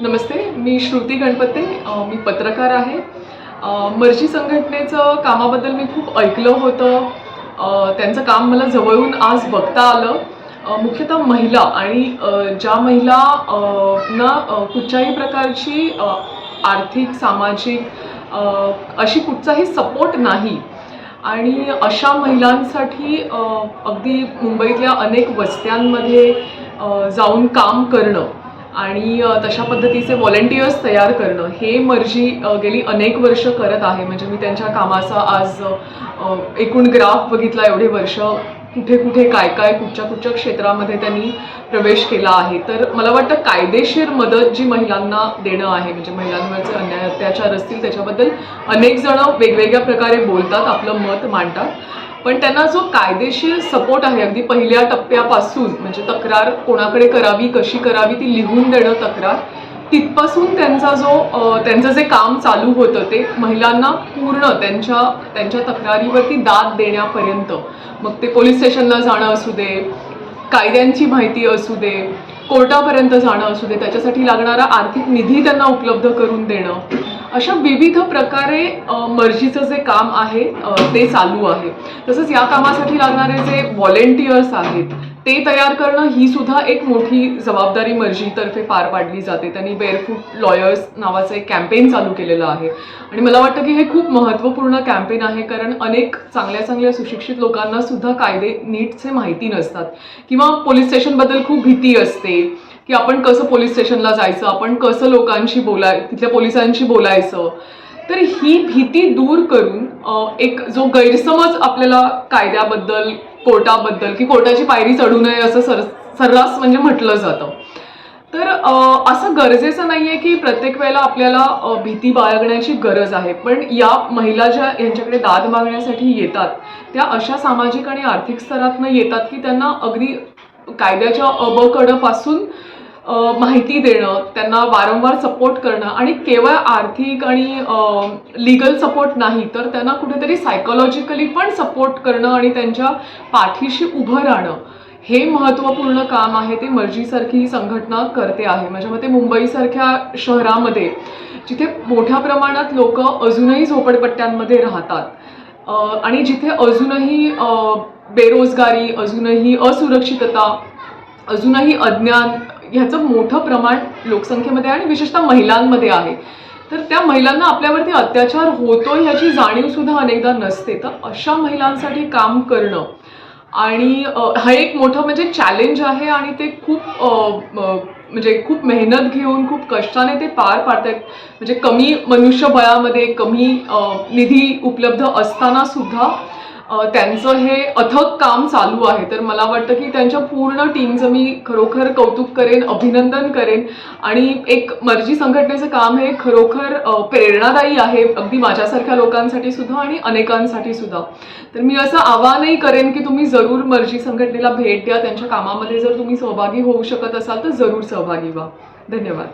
नमस्ते मी श्रुती गणपते. मी पत्रकार आहे. मर्जी संघटनेचं कामाबद्दल मी खूप ऐकलं होतं. त्यांचं काम मला जवळून आज बघता आलं. मुख्यतः महिला आणि ज्या महिला ना कुठच्याही प्रकारची आर्थिक सामाजिक अशी कुठचाही सपोर्ट नाही. आणि अशा महिलांसाठी अगदी मुंबईतल्या अनेक वस्त्यांमध्ये जाऊन काम करणं आणि तशा पद्धतीचे व्हॉलेंटियर्स तयार करणं हे मर्जी गेली अनेक वर्ष करत आहे. म्हणजे मी त्यांच्या कामाचा आज एकूण ग्राफ बघितला एवढे वर्ष. कुठे कुठे काय काय कुठच्या कुठच्या क्षेत्रामध्ये त्यांनी प्रवेश केला आहे. तर मला वाटतं कायदेशीर मदत जी महिलांना देणं आहे म्हणजे महिलांवरचे अन्याय अत्याचार असतील त्याच्याबद्दल अनेक जण वेगवेगळ्या प्रकारे बोलतात आपलं मत मांडतात. पण त्यांना जो कायदेशीर सपोर्ट आहे अगदी पहिल्या टप्प्यापासून म्हणजे तक्रार कोणाकडे करावी कशी करावी ती लिहून देणं तक्रार तिथपासून त्यांचा जो त्यांचं जे काम चालू होतं ते महिलांना पूर्ण त्यांच्या त्यांच्या तक्रारीवरती दाद देण्यापर्यंत. मग ते पोलीस स्टेशनला जाणं असू दे कायद्यांची माहिती असू दे कोर्टापर्यंत जाणं असू दे त्याच्यासाठी लागणारा आर्थिक निधी त्यांना उपलब्ध करून देणं अशा विविध प्रकारे मर्जीचं जे काम आहे ते चालू आहे. तसंच या कामासाठी लागणारे जे व्हॉलेंटियर्स आहेत ते तयार करणं ही सुद्धा एक मोठी जबाबदारी मर्जीतर्फे पार पाडली जाते. त्यांनी बेअरफूट लॉयर्स नावाचं एक कॅम्पेन चालू केलेलं आहे. आणि मला वाटतं की हे खूप महत्त्वपूर्ण कॅम्पेन आहे कारण अनेक चांगल्या चांगल्या सुशिक्षित लोकांना सुद्धा कायदे नीटचे माहिती नसतात. किंवा पोलीस स्टेशनबद्दल खूप भीती असते. की आपण कसं पोलीस स्टेशनला जायचं आपण कसं लोकांशी बोलाय तिथल्या पोलिसांशी बोलायचं. तर ही भीती दूर करून एक जो गैरसमज आपल्याला कायद्याबद्दल कोर्टाबद्दल की कोर्टाची पायरी चढू नये असं सर सर्रास म्हणजे म्हटलं जातं. तर असं गरजेचं नाहीये की प्रत्येक वेळेला आपल्याला भीती बाळगण्याची गरज आहे. पण या महिला ज्या यांच्याकडे दाद मागण्यासाठी येतात त्या अशा सामाजिक आणि आर्थिक स्तरातनं येतात की त्यांना अगदी कायद्याच्या अबकडपासून माहिती देणं त्यांना वारंवार सपोर्ट करणं आणि केवळ आर्थिक आणि लिगल सपोर्ट नाही तर त्यांना कुठेतरी सायकोलॉजिकली पण सपोर्ट करणं आणि त्यांच्या पाठीशी उभं राहणं हे महत्त्वपूर्ण काम आहे ते मर्जीसारखी ही संघटना करते आहे. माझ्या मते मुंबईसारख्या शहरामध्ये जिथे मोठ्या प्रमाणात लोक अजूनही झोपडपट्ट्यांमध्ये राहतात आणि जिथे अजूनही बेरोजगारी अजूनही असुरक्षितता अजूनही अज्ञान ह्याचं मोठं प्रमाण लोकसंख्येमध्ये आणि विशेषतः महिलांमध्ये आहे. तर त्या महिलांना आपल्यावरती अत्याचार होतो ह्याची जाणीव सुद्धा अनेकदा नसते. तर अशा महिलांसाठी काम करणं आणि हा एक मोठं म्हणजे चॅलेंज आहे आणि ते खूप म्हणजे खूप मेहनत घेऊन खूप कष्टाने ते पार पाडतात म्हणजे कमी मनुष्यबळामध्ये कमी निधी उपलब्ध असताना सुद्धा त्यांचं हे अथक काम चालू आहे. तर मला वाटतं की त्यांच्या पूर्ण टीमचं मी खरोखर कौतुक करेन अभिनंदन करेन. आणि एक मर्जी संघटनेचं काम हे खरोखर प्रेरणादायी आहे अगदी माझ्यासारख्या लोकांसाठी सुद्धा आणि अनेकांसाठी सुद्धा. तर मी असं आवाहनही करेन की तुम्ही जरूर मर्जी संघटनेला भेट द्या. त्यांच्या कामामध्ये जर तुम्ही सहभागी होऊ शकत असाल तर जरूर सहभागी व्हा. धन्यवाद.